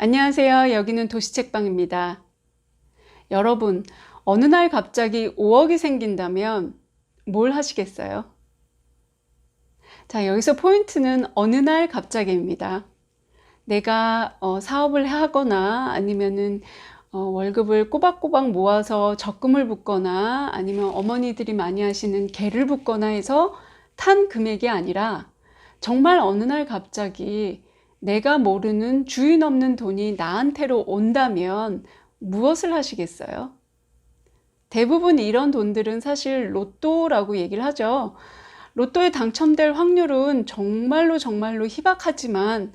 안녕하세요. 여기는 도시책방입니다. 여러분, 어느 날 갑자기 5억이 생긴다면 뭘 하시겠어요? 자, 여기서 포인트는 어느 날 갑자기입니다. 내가 어, 사업을 하거나 아니면은 어, 월급을 꼬박꼬박 모아서 적금을 붓거나 아니면 어머니들이 많이 하시는 개를 붓거나 해서 탄 금액이 아니라 정말 어느 날 갑자기 내가 모르는 주인 없는 돈이 나한테로 온다면 무엇을 하시겠어요? 대부분 이런 돈들은 사실 로또라고 얘기를 하죠. 로또에 당첨될 확률은 정말로 정말로 희박하지만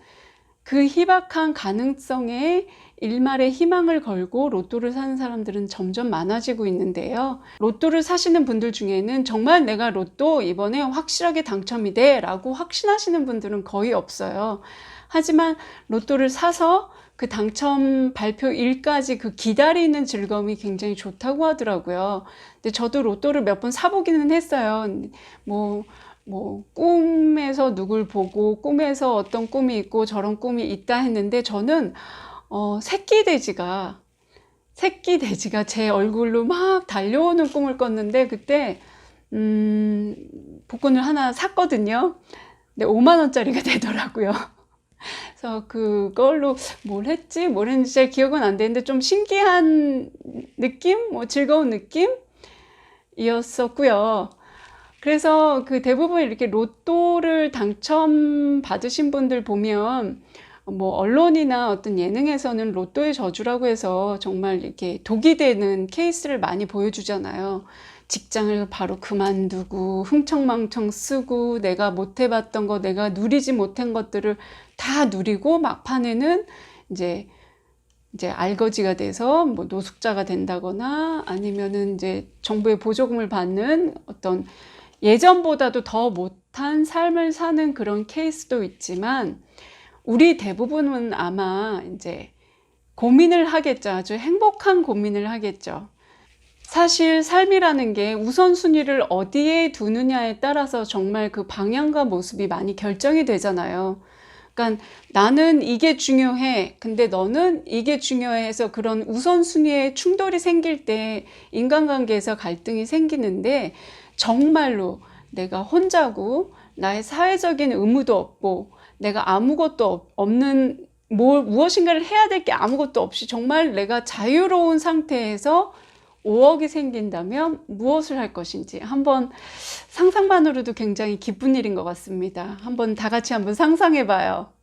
그 희박한 가능성에 일말의 희망을 걸고 로또를 사는 사람들은 점점 많아지고 있는데요. 로또를 사시는 분들 중에는 정말 내가 로또 이번에 확실하게 당첨이 돼 라고 확신하시는 분들은 거의 없어요. 하지만 로또를 사서 그 당첨 발표일까지 그 기다리는 즐거움이 굉장히 좋다고 하더라고요. 근데 저도 로또를 몇 번 사보기는 했어요. 뭐, 뭐, 꿈에서 누굴 보고, 꿈에서 어떤 꿈이 있고 저런 꿈이 있다 했는데 저는, 어, 새끼 돼지가, 새끼 돼지가 제 얼굴로 막 달려오는 꿈을 꿨는데 그때, 음, 복권을 하나 샀거든요. 근데 5만원짜리가 되더라고요. 그래서 그걸로 뭘 했지, 뭘 했는지 잘 기억은 안 되는데 좀 신기한 느낌, 뭐 즐거운 느낌이었었고요. 그래서 그 대부분 이렇게 로또를 당첨 받으신 분들 보면 뭐 언론이나 어떤 예능에서는 로또의 저주라고 해서 정말 이렇게 독이 되는 케이스를 많이 보여주잖아요. 직장을 바로 그만두고 흥청망청 쓰고 내가 못 해봤던 거, 내가 누리지 못한 것들을 다 누리고 막판에는 이제 이제 알거지가 돼서 뭐 노숙자가 된다거나 아니면은 이제 정부의 보조금을 받는 어떤 예전보다도 더 못한 삶을 사는 그런 케이스도 있지만 우리 대부분은 아마 이제 고민을 하겠죠. 아주 행복한 고민을 하겠죠. 사실 삶이라는 게 우선순위를 어디에 두느냐에 따라서 정말 그 방향과 모습이 많이 결정이 되잖아요. 그러니까 나는 이게 중요해. 근데 너는 이게 중요해서 그런 우선순위에 충돌이 생길 때 인간관계에서 갈등이 생기는데 정말로 내가 혼자고 나의 사회적인 의무도 없고 내가 아무것도 없는 뭘 무엇인가를 해야 될 게 아무것도 없이 정말 내가 자유로운 상태에서 5억이 생긴다면 무엇을 할 것인지 한번 상상만으로도 굉장히 기쁜 일인 것 같습니다. 한번 다 같이 한번 상상해 봐요.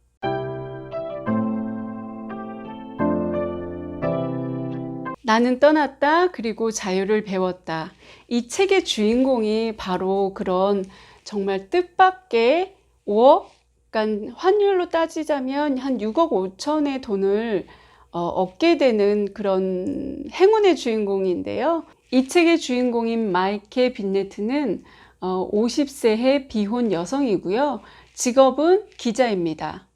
나는 떠났다. 그리고 자유를 배웠다. 이 책의 주인공이 바로 그런 정말 뜻밖의 5억, 그러니까 환율로 따지자면 한 6억 5천의 돈을 어, 얻게 되는 그런 행운의 주인공인데요. 이 책의 주인공인 마이케 빈네트는 어, 50세의 비혼 여성이고요. 직업은 기자입니다.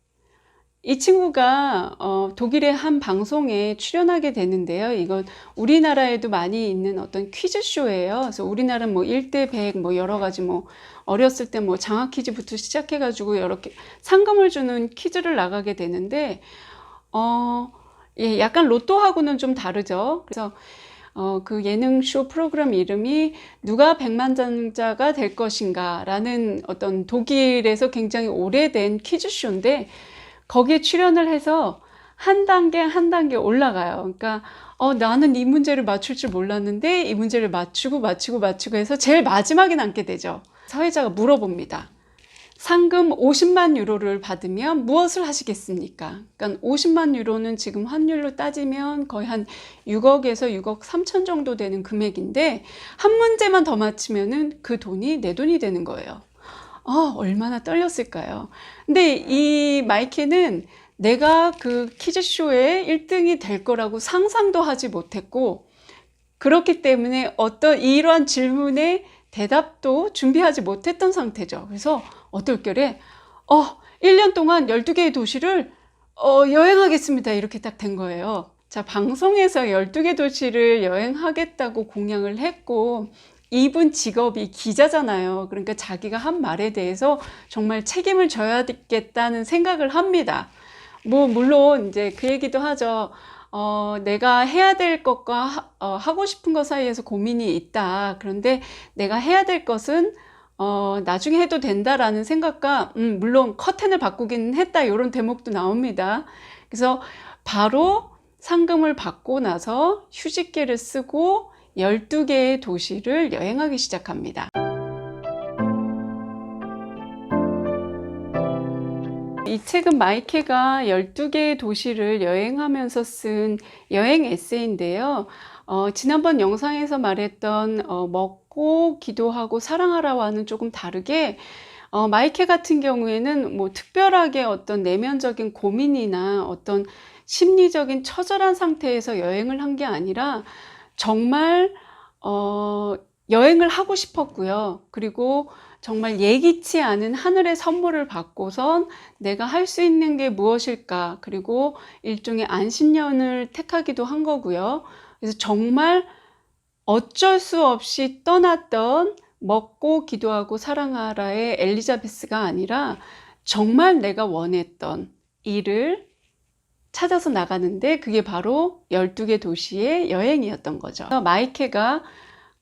이 친구가 어, 독일의 한 방송에 출연하게 되는데요. 이건 우리나라에도 많이 있는 어떤 퀴즈쇼예요. 그래서 우리나라는 뭐 1대 100, 뭐 여러 가지 뭐 어렸을 때 뭐 장학 퀴즈부터 시작해가지고 개 상금을 주는 퀴즈를 나가게 되는데, 어, 예, 약간 로또하고는 좀 다르죠. 그래서 어, 그 예능쇼 프로그램 이름이 누가 백만장자가 될 것인가 라는 어떤 독일에서 굉장히 오래된 퀴즈쇼인데 거기에 출연을 해서 한 단계 한 단계 올라가요. 그러니까 어, 나는 이 문제를 맞출 줄 몰랐는데 이 문제를 맞추고 맞추고 맞추고 해서 제일 마지막에 남게 되죠. 사회자가 물어봅니다. 상금 50만 유로를 받으면 무엇을 하시겠습니까? 그러니까 50만 유로는 지금 환율로 따지면 거의 한 6억에서 6억 3천 정도 되는 금액인데 한 문제만 더 맞히면은 그 돈이 내 돈이 되는 거예요. 아, 얼마나 떨렸을까요? 근데 이 마이케는 내가 그 퀴즈쇼에 1등이 될 거라고 상상도 하지 못했고, 그렇기 때문에 어떤 이러한 질문에 대답도 준비하지 못했던 상태죠. 그래서 어떨결에, 어, 1년 동안 12개의 도시를 어, 여행하겠습니다. 이렇게 딱 된 거예요. 자, 방송에서 12개 도시를 여행하겠다고 공약을 했고, 이분 직업이 기자잖아요. 그러니까 자기가 한 말에 대해서 정말 책임을 져야겠다는 생각을 합니다. 뭐 물론 이제 그 얘기도 하죠. 어, 내가 해야 될 것과 하, 어, 하고 싶은 것 사이에서 고민이 있다. 그런데 내가 해야 될 것은 어, 나중에 해도 된다라는 생각과 음, 물론 커튼을 바꾸긴 했다. 이런 대목도 나옵니다. 그래서 바로 상금을 받고 나서 휴직기를 쓰고 12개의 도시를 여행하기 시작합니다. 이 책은 마이케가 12개의 도시를 여행하면서 쓴 여행 에세이인데요. 어, 지난번 영상에서 말했던 어, 먹고 기도하고 사랑하라와는 조금 다르게 어, 마이케 같은 경우에는 뭐 특별하게 어떤 내면적인 고민이나 어떤 심리적인 처절한 상태에서 여행을 한 게 아니라 정말 어, 여행을 하고 싶었고요. 그리고 정말 예기치 않은 하늘의 선물을 받고선 내가 할 수 있는 게 무엇일까? 그리고 일종의 안식년을 택하기도 한 거고요. 그래서 정말 어쩔 수 없이 떠났던 먹고 기도하고 사랑하라의 엘리자베스가 아니라 정말 내가 원했던 일을 찾아서 나가는데 그게 바로 12개 도시의 여행이었던 거죠. 마이케가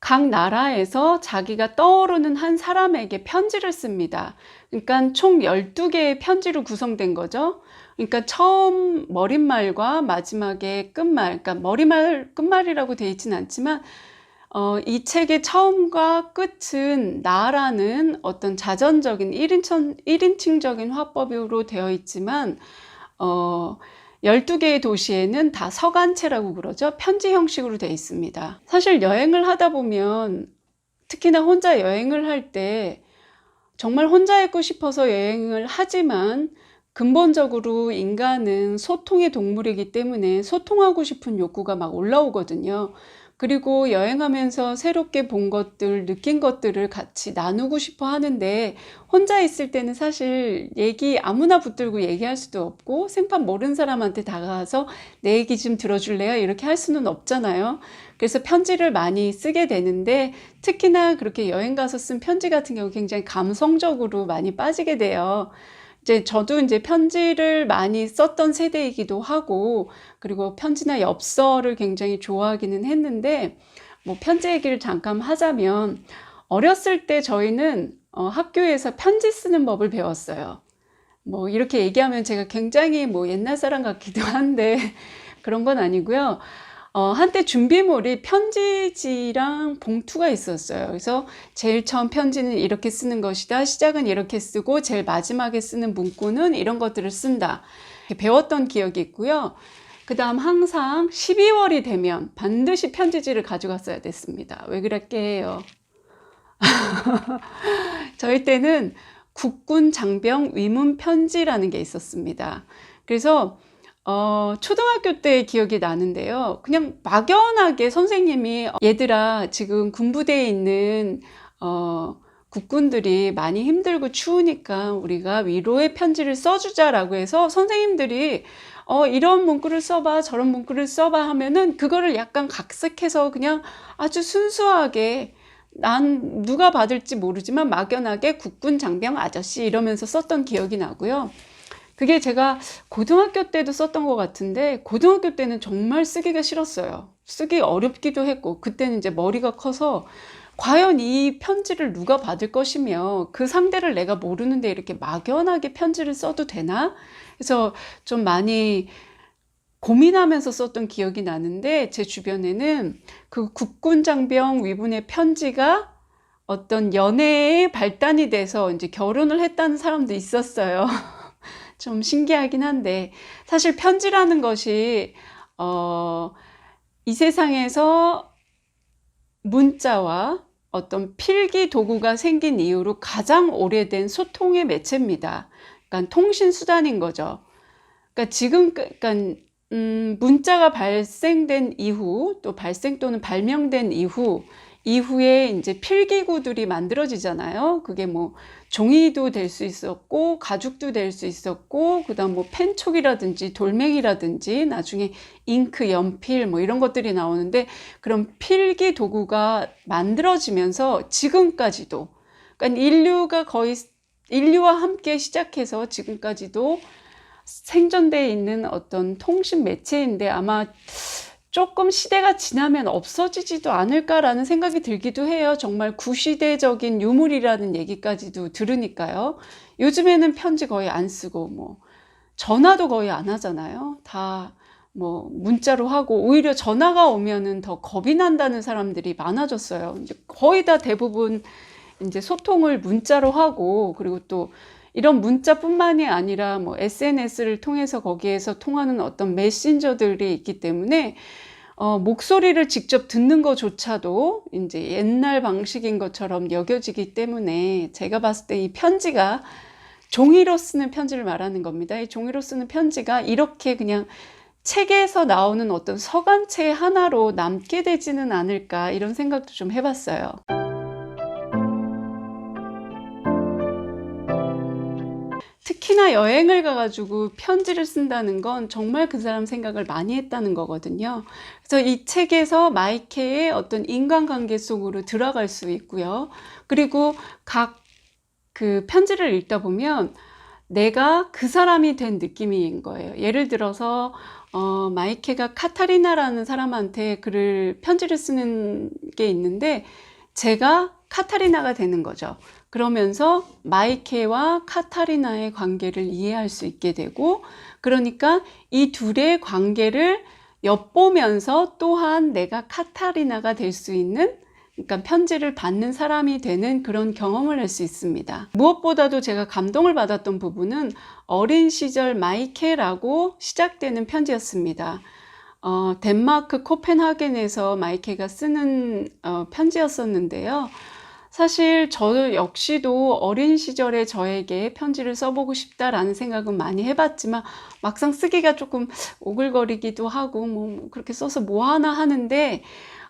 각 나라에서 자기가 떠오르는 한 사람에게 편지를 씁니다. 그러니까 총 12개의 편지로 구성된 거죠. 그러니까 처음 머릿말과 마지막에 끝말, 그러니까 머리말, 끝말이라고 되어 있진 않지만, 어, 이 책의 처음과 끝은 나라는 어떤 자전적인 1인称, 1인칭적인 화법으로 되어 있지만, 어, 12개의 도시에는 다 서간체라고 그러죠. 편지 형식으로 되어 있습니다. 사실 여행을 하다 보면 특히나 혼자 여행을 할 때 정말 혼자 있고 싶어서 여행을 하지만 근본적으로 인간은 소통의 동물이기 때문에 소통하고 싶은 욕구가 막 올라오거든요. 그리고 여행하면서 새롭게 본 것들, 느낀 것들을 같이 나누고 싶어 하는데 혼자 있을 때는 사실 얘기 아무나 붙들고 얘기할 수도 없고 생판 모르는 사람한테 다가가서 내 얘기 좀 들어줄래요? 이렇게 할 수는 없잖아요. 그래서 편지를 많이 쓰게 되는데 특히나 그렇게 여행 가서 쓴 편지 같은 경우 굉장히 감성적으로 많이 빠지게 돼요. 이제 저도 이제 편지를 많이 썼던 세대이기도 하고, 그리고 편지나 엽서를 굉장히 좋아하기는 했는데, 뭐 편지 얘기를 잠깐 하자면, 어렸을 때 저희는 어, 학교에서 편지 쓰는 법을 배웠어요. 뭐 이렇게 얘기하면 제가 굉장히 뭐 옛날 사람 같기도 한데, 그런 건 아니고요. 어, 한때 준비물이 편지지랑 봉투가 있었어요. 그래서 제일 처음 편지는 이렇게 쓰는 것이다. 시작은 이렇게 쓰고 제일 마지막에 쓰는 문구는 이런 것들을 쓴다. 배웠던 기억이 있고요. 그 다음 항상 12월이 되면 반드시 편지지를 가져갔어야 됐습니다. 왜 그랬게 해요? 저희 때는 국군 장병 위문 편지라는 게 있었습니다. 그래서 어, 초등학교 때 기억이 나는데요. 그냥 막연하게 선생님이 얘들아 지금 군부대에 있는 어, 국군들이 많이 힘들고 추우니까 우리가 위로의 편지를 써주자라고 해서 선생님들이 어, 이런 문구를 써봐, 저런 문구를 써봐 하면은 그거를 약간 각색해서 그냥 아주 순수하게 난 누가 받을지 모르지만 막연하게 국군 장병 아저씨 이러면서 썼던 기억이 나고요. 그게 제가 고등학교 때도 썼던 것 같은데 고등학교 때는 정말 쓰기가 싫었어요. 쓰기 어렵기도 했고 그때는 이제 머리가 커서 과연 이 편지를 누가 받을 것이며 그 상대를 내가 모르는데 이렇게 막연하게 편지를 써도 되나? 그래서 좀 많이 고민하면서 썼던 기억이 나는데 제 주변에는 그 국군 장병 위분의 편지가 어떤 연애의 발단이 돼서 이제 결혼을 했다는 사람도 있었어요. 좀 신기하긴 한데 사실 편지라는 것이 어, 이 세상에서 문자와 어떤 필기 도구가 생긴 이후로 가장 오래된 소통의 매체입니다. 그러니까 통신 수단인 거죠. 그러니까 지금 그러니까 음, 문자가 발생된 이후 또 발생 또는 발명된 이후 이후에 이제 필기구들이 만들어지잖아요. 그게 뭐 종이도 될 수 있었고 가죽도 될 수 있었고 그다음 뭐 펜촉이라든지 돌멩이라든지 나중에 잉크, 연필 뭐 이런 것들이 나오는데 그런 필기 도구가 만들어지면서 지금까지도 그러니까 인류가 거의 인류와 함께 시작해서 지금까지도 생존돼 있는 어떤 통신 매체인데 아마 조금 시대가 지나면 없어지지도 않을까라는 생각이 들기도 해요. 정말 구시대적인 유물이라는 얘기까지도 들으니까요. 요즘에는 편지 거의 안 쓰고 뭐 전화도 거의 안 하잖아요. 다 뭐 문자로 하고 오히려 전화가 오면은 더 겁이 난다는 사람들이 많아졌어요. 거의 다 대부분 이제 소통을 문자로 하고 그리고 또 이런 문자뿐만이 아니라 뭐 SNS를 통해서 거기에서 통하는 어떤 메신저들이 있기 때문에 어, 목소리를 직접 듣는 것조차도 이제 옛날 방식인 것처럼 여겨지기 때문에 제가 봤을 때 이 편지가 종이로 쓰는 편지를 말하는 겁니다. 이 종이로 쓰는 편지가 이렇게 그냥 책에서 나오는 어떤 서간체 하나로 남게 되지는 않을까 이런 생각도 좀 해봤어요. 특히나 여행을 가가지고 편지를 쓴다는 건 정말 그 사람 생각을 많이 했다는 거거든요. 그래서 이 책에서 마이케의 어떤 인간관계 속으로 들어갈 수 있고요. 그리고 각 그 편지를 읽다 보면 내가 그 사람이 된 느낌인 거예요. 예를 들어서 어, 마이케가 카타리나라는 사람한테 글을 편지를 쓰는 게 있는데 제가 카타리나가 되는 거죠. 그러면서 마이케와 카타리나의 관계를 이해할 수 있게 되고 그러니까 이 둘의 관계를 엿보면서 또한 내가 카타리나가 될 수 있는 그러니까 편지를 받는 사람이 되는 그런 경험을 할 수 있습니다. 무엇보다도 제가 감동을 받았던 부분은 어린 시절 마이케라고 시작되는 편지였습니다. 어, 덴마크 코펜하겐에서 마이케가 쓰는 어, 편지였었는데요. 사실 저 역시도 어린 시절에 저에게 편지를 써보고 싶다라는 생각은 많이 해봤지만 막상 쓰기가 조금 오글거리기도 하고 뭐 그렇게 써서 뭐 하나 하는데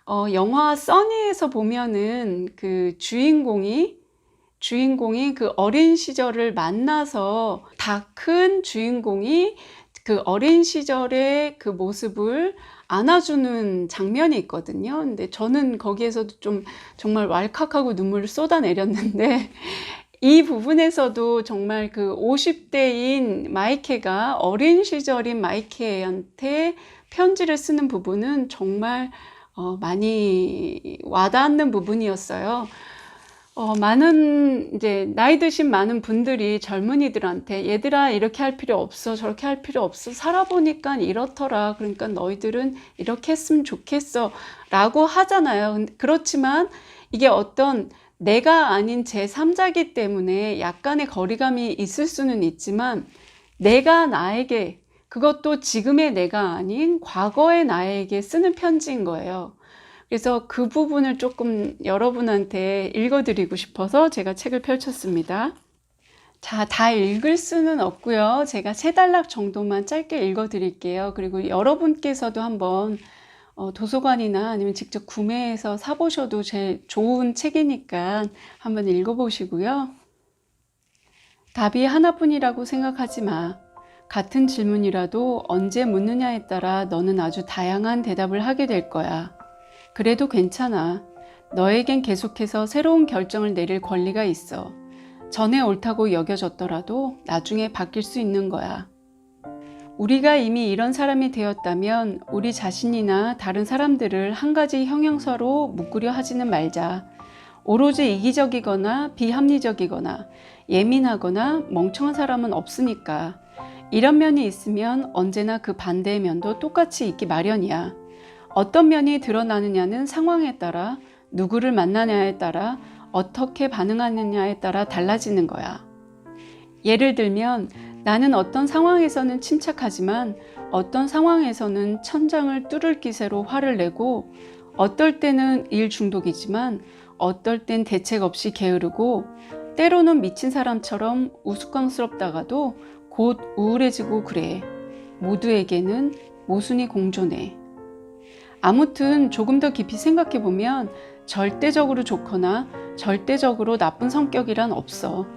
어, 영화 써니에서 보면은 그 주인공이 주인공이 그 어린 시절을 만나서 다 큰 주인공이 그 어린 시절의 그 모습을 안아주는 장면이 있거든요. 근데 저는 거기에서도 좀 정말 왈칵하고 눈물을 쏟아내렸는데 이 부분에서도 정말 그 50대인 마이케가 어린 시절인 마이케한테 편지를 쓰는 부분은 정말 어, 많이 와닿는 부분이었어요. 어, 많은 이제 나이 드신 많은 분들이 젊은이들한테 얘들아 이렇게 할 필요 없어 저렇게 할 필요 없어 살아보니까 이렇더라 그러니까 너희들은 이렇게 했으면 좋겠어 라고 하잖아요 그렇지만 이게 어떤 내가 아닌 제3자기 때문에 약간의 거리감이 있을 수는 있지만 내가 나에게 그것도 지금의 내가 아닌 과거의 나에게 쓰는 편지인 거예요. 그래서 그 부분을 조금 여러분한테 읽어드리고 싶어서 제가 책을 펼쳤습니다. 자, 다 읽을 수는 없고요. 제가 세 단락 정도만 짧게 읽어드릴게요. 그리고 여러분께서도 한번 어, 도서관이나 아니면 직접 구매해서 사보셔도 제일 좋은 책이니까 한번 읽어보시고요. 답이 하나뿐이라고 생각하지 마. 같은 질문이라도 언제 묻느냐에 따라 너는 아주 다양한 대답을 하게 될 거야. 그래도 괜찮아. 너에겐 계속해서 새로운 결정을 내릴 권리가 있어. 전에 옳다고 여겨졌더라도 나중에 바뀔 수 있는 거야. 우리가 이미 이런 사람이 되었다면 우리 자신이나 다른 사람들을 한 가지 형용사로 묶으려 하지는 말자. 오로지 이기적이거나 비합리적이거나 예민하거나 멍청한 사람은 없으니까. 이런 면이 있으면 언제나 그 반대의 면도 똑같이 있기 마련이야. 어떤 면이 드러나느냐는 상황에 따라 누구를 만나냐에 따라 어떻게 반응하느냐에 따라 달라지는 거야. 예를 들면 나는 어떤 상황에서는 침착하지만 어떤 상황에서는 천장을 뚫을 기세로 화를 내고 어떨 때는 일 중독이지만 어떨 땐 대책 없이 게으르고 때로는 미친 사람처럼 우스꽝스럽다가도 곧 우울해지고 그래. 모두에게는 모순이 공존해. 아무튼 조금 더 깊이 생각해 보면 절대적으로 좋거나 절대적으로 나쁜 성격이란 없어.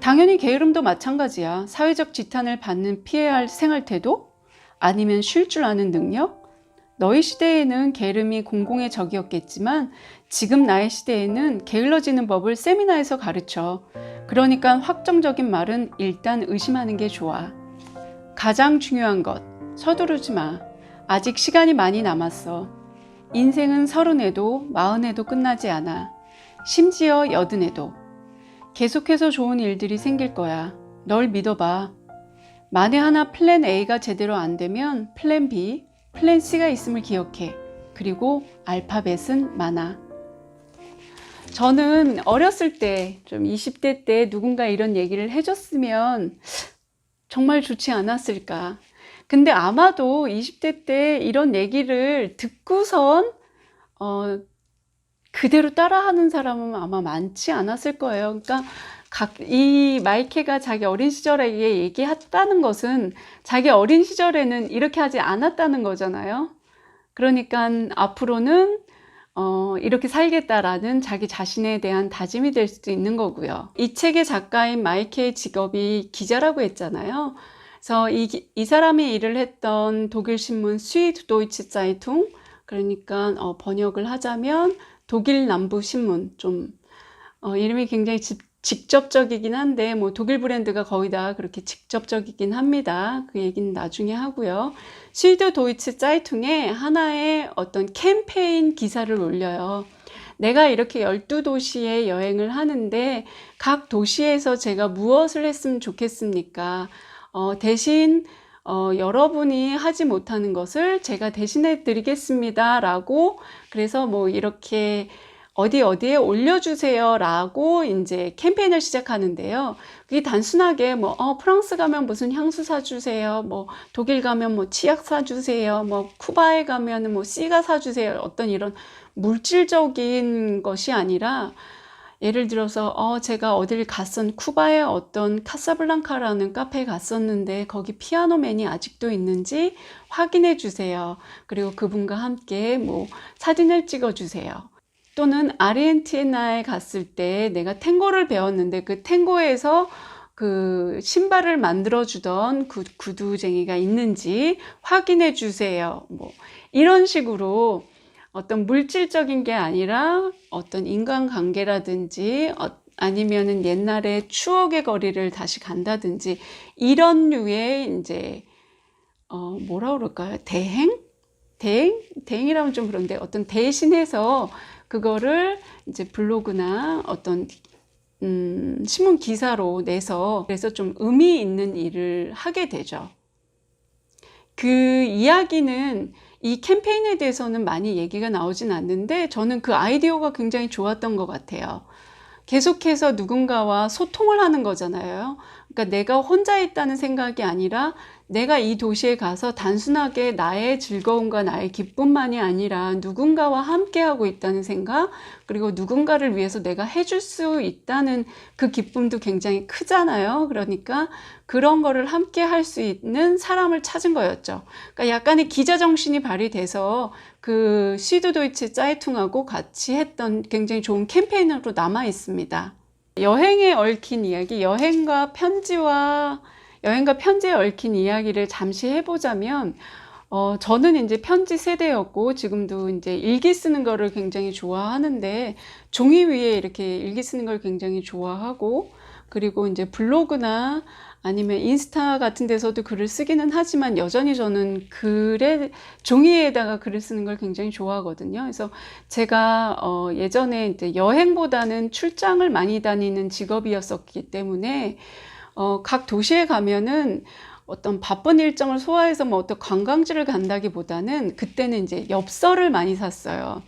당연히 게으름도 마찬가지야. 사회적 지탄을 받는 피해야 할 생활 태도? 아니면 쉴 줄 아는 능력? 너희 시대에는 게으름이 공공의 적이었겠지만 지금 나의 시대에는 게을러지는 법을 세미나에서 가르쳐. 그러니까 확정적인 말은 일단 의심하는 게 좋아. 가장 중요한 것, 서두르지 마. 아직 시간이 많이 남았어. 인생은 서른에도 마흔에도 끝나지 않아. 심지어 여든에도. 계속해서 좋은 일들이 생길 거야. 널 믿어봐. 만에 하나 플랜 A가 제대로 안 되면 플랜 B, 플랜 C가 있음을 기억해. 그리고 알파벳은 많아. 저는 어렸을 때, 좀 20대 때 누군가 이런 얘기를 해줬으면 정말 좋지 않았을까. 근데 아마도 20대 때 이런 얘기를 듣고선, 어, 그대로 따라하는 사람은 아마 많지 않았을 거예요. 그러니까 각, 이 마이케가 자기 어린 시절에 얘기했다는 것은 자기 어린 시절에는 이렇게 하지 않았다는 거잖아요. 그러니까 앞으로는 어, 이렇게 살겠다라는 자기 자신에 대한 다짐이 될 수도 있는 거고요. 이 책의 작가인 마이케의 직업이 기자라고 했잖아요. 그래서 이, 이 사람이 일을 했던 독일 신문 스위드 도이치 자이퉁 그러니까 어, 번역을 하자면 독일 남부 신문 좀 어, 이름이 굉장히 집, 직접적이긴 한데 뭐 독일 브랜드가 거의 다 그렇게 직접적이긴 합니다. 그 얘기는 나중에 하고요. 실드 도이츠 짜이퉁에 하나의 어떤 캠페인 기사를 올려요. 내가 이렇게 12도시에 여행을 하는데 각 도시에서 제가 무엇을 했으면 좋겠습니까? 어, 대신 어, 여러분이 하지 못하는 것을 제가 대신해 드리겠습니다. 라고 그래서 뭐 이렇게 어디 어디에 올려주세요 라고 이제 캠페인을 시작하는데요. 그게 단순하게 뭐, 어, 프랑스 가면 무슨 향수 사주세요. 뭐, 독일 가면 뭐 치약 사주세요. 뭐, 쿠바에 가면 뭐 씨가 사주세요. 어떤 이런 물질적인 것이 아니라 예를 들어서 어 제가 어딜 갔었 쿠바의 어떤 카사블랑카라는 카페에 갔었는데 거기 피아노맨이 아직도 있는지 확인해 주세요. 그리고 그분과 함께 뭐 사진을 찍어 주세요. 또는 아르헨티나에 갔을 때 내가 탱고를 배웠는데 그 탱고에서 그 신발을 만들어 주던 그 구두쟁이가 있는지 확인해 주세요. 뭐 이런 식으로 어떤 물질적인 게 아니라 어떤 인간관계라든지 어, 아니면은 옛날에 추억의 거리를 다시 간다든지 이런 류의 이제 어 뭐라 그럴까요? 대행? 대행? 대행이라면 좀 그런데 어떤 대신해서 그거를 이제 블로그나 어떤 음, 신문 기사로 내서 그래서 좀 의미 있는 일을 하게 되죠. 그 이야기는 이 캠페인에 대해서는 많이 얘기가 나오진 않는데 저는 그 아이디어가 굉장히 좋았던 것 같아요. 계속해서 누군가와 소통을 하는 거잖아요. 그러니까 내가 혼자 있다는 생각이 아니라 내가 이 도시에 가서 단순하게 나의 즐거움과 나의 기쁨만이 아니라 누군가와 함께하고 있다는 생각, 그리고 누군가를 위해서 내가 해줄 수 있다는 그 기쁨도 굉장히 크잖아요. 그러니까 그런 거를 함께 할 수 있는 사람을 찾은 거였죠. 그러니까 약간의 기자 정신이 발휘돼서 그 시드도이츠 짜이퉁하고 같이 했던 굉장히 좋은 캠페인으로 남아 있습니다. 여행에 얽힌 이야기, 여행과 편지와 여행과 편지에 얽힌 이야기를 잠시 해보자면, 어, 저는 이제 편지 세대였고, 지금도 이제 일기 쓰는 거를 굉장히 좋아하는데, 종이 위에 이렇게 일기 쓰는 걸 굉장히 좋아하고, 그리고 이제 블로그나 아니면 인스타 같은 데서도 글을 쓰기는 하지만 여전히 저는 글에 종이에다가 글을 쓰는 걸 굉장히 좋아하거든요. 그래서 제가 어 예전에 이제 여행보다는 출장을 많이 다니는 직업이었었기 때문에 어 각 도시에 가면은 어떤 바쁜 일정을 소화해서 뭐 어떤 관광지를 간다기보다는 그때는 이제 엽서를 많이 샀어요.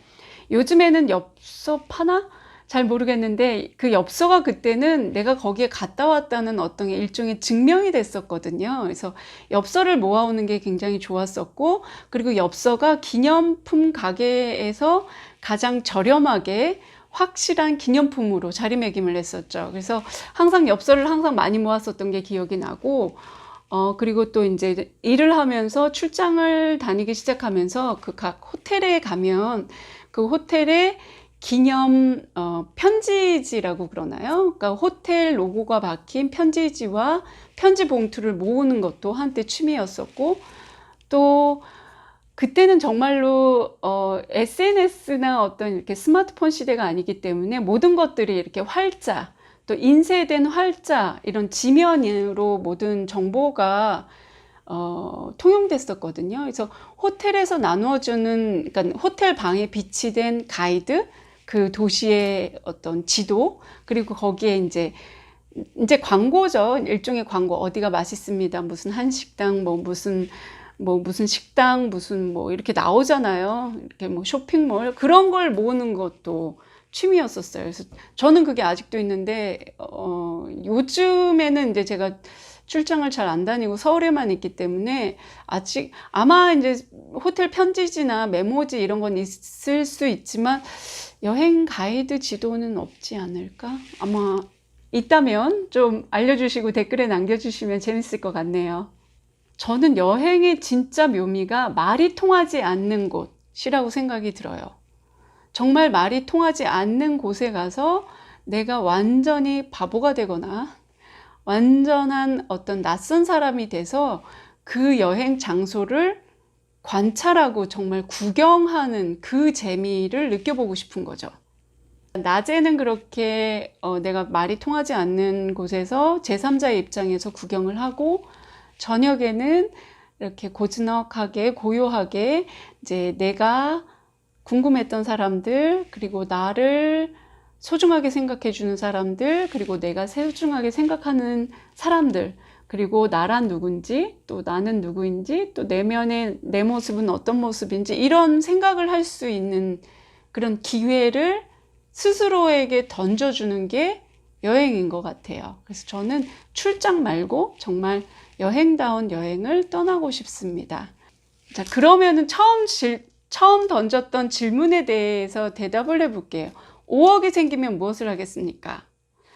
요즘에는 엽서 파나? 잘 모르겠는데 그 엽서가 그때는 내가 거기에 갔다 왔다는 어떤 일종의 증명이 됐었거든요. 그래서 엽서를 모아오는 게 굉장히 좋았었고 그리고 엽서가 기념품 가게에서 가장 저렴하게 확실한 기념품으로 자리매김을 했었죠. 그래서 항상 엽서를 항상 많이 모았었던 게 기억이 나고 어, 그리고 또 이제 일을 하면서 출장을 다니기 시작하면서 그 각 호텔에 가면 그 호텔에 기념 어, 편지지라고 그러나요? 그러니까 호텔 로고가 박힌 편지지와 편지 봉투를 모으는 것도 한때 취미였었고 또 그때는 정말로 어, SNS나 어떤 이렇게 스마트폰 시대가 아니기 때문에 모든 것들이 이렇게 활자 또 인쇄된 활자 이런 지면으로 모든 정보가 어, 통용됐었거든요. 그래서 호텔에서 나누어주는, 그러니까 호텔 방에 비치된 가이드, 그 도시의 어떤 지도, 그리고 거기에 이제 이제 광고죠. 일종의 광고. 어디가 맛있습니다. 무슨 한식당, 뭐 무슨 뭐 무슨 식당, 무슨 뭐 이렇게 나오잖아요. 이렇게 뭐 쇼핑몰 그런 걸 모으는 것도 취미였었어요. 그래서 저는 그게 아직도 있는데 어 요즘에는 이제 제가 출장을 잘 안 다니고 서울에만 있기 때문에 아직 아마 이제 호텔 편지지나 메모지 이런 건 있을 수 있지만 여행 가이드 지도는 없지 않을까? 아마 있다면 좀 알려주시고 댓글에 남겨주시면 재밌을 것 같네요. 저는 여행의 진짜 묘미가 말이 통하지 않는 곳이라고 생각이 들어요. 정말 말이 통하지 않는 곳에 가서 내가 완전히 바보가 되거나 완전한 어떤 낯선 사람이 돼서 그 여행 장소를 관찰하고 정말 구경하는 그 재미를 느껴보고 싶은 거죠. 낮에는 그렇게 어, 내가 말이 통하지 않는 곳에서 제3자의 입장에서 구경을 하고 저녁에는 이렇게 고즈넉하게 고요하게 이제 내가 궁금했던 사람들 그리고 나를 소중하게 생각해 주는 사람들 그리고 내가 소중하게 생각하는 사람들 그리고 나란 누군지 또 나는 누구인지 또 내면의 내 모습은 어떤 모습인지 이런 생각을 할 수 있는 그런 기회를 스스로에게 던져주는 게 여행인 것 같아요. 그래서 저는 출장 말고 정말 여행다운 여행을 떠나고 싶습니다. 자, 그러면은 처음 질, 처음 던졌던 질문에 대해서 대답을 해볼게요. 5억이 생기면 무엇을 하겠습니까?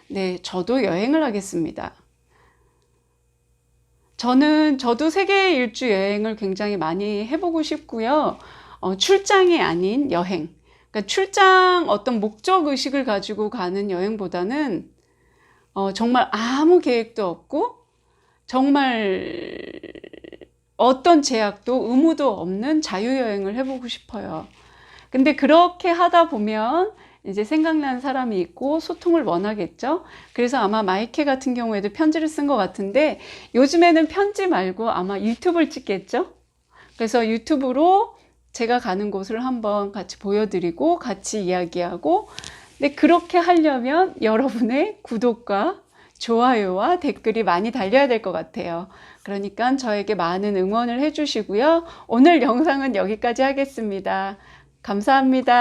네, 저도 여행을 하겠습니다. 저는, 저도 세계 일주 여행을 굉장히 많이 해보고 싶고요. 어, 출장이 아닌 여행. 그러니까 출장 어떤 목적 의식을 가지고 가는 여행보다는 어, 정말 아무 계획도 없고 정말 어떤 제약도 의무도 없는 자유여행을 해보고 싶어요. 근데 그렇게 하다 보면 이제 생각나는 사람이 있고 소통을 원하겠죠. 그래서 아마 마이케 같은 경우에도 편지를 쓴 것 같은데 요즘에는 편지 말고 아마 유튜브를 찍겠죠. 그래서 유튜브로 제가 가는 곳을 한번 같이 보여드리고 같이 이야기하고 근데 그렇게 하려면 여러분의 구독과 좋아요와 댓글이 많이 달려야 될 것 같아요. 그러니까 저에게 많은 응원을 해주시고요. 오늘 영상은 여기까지 하겠습니다. 감사합니다.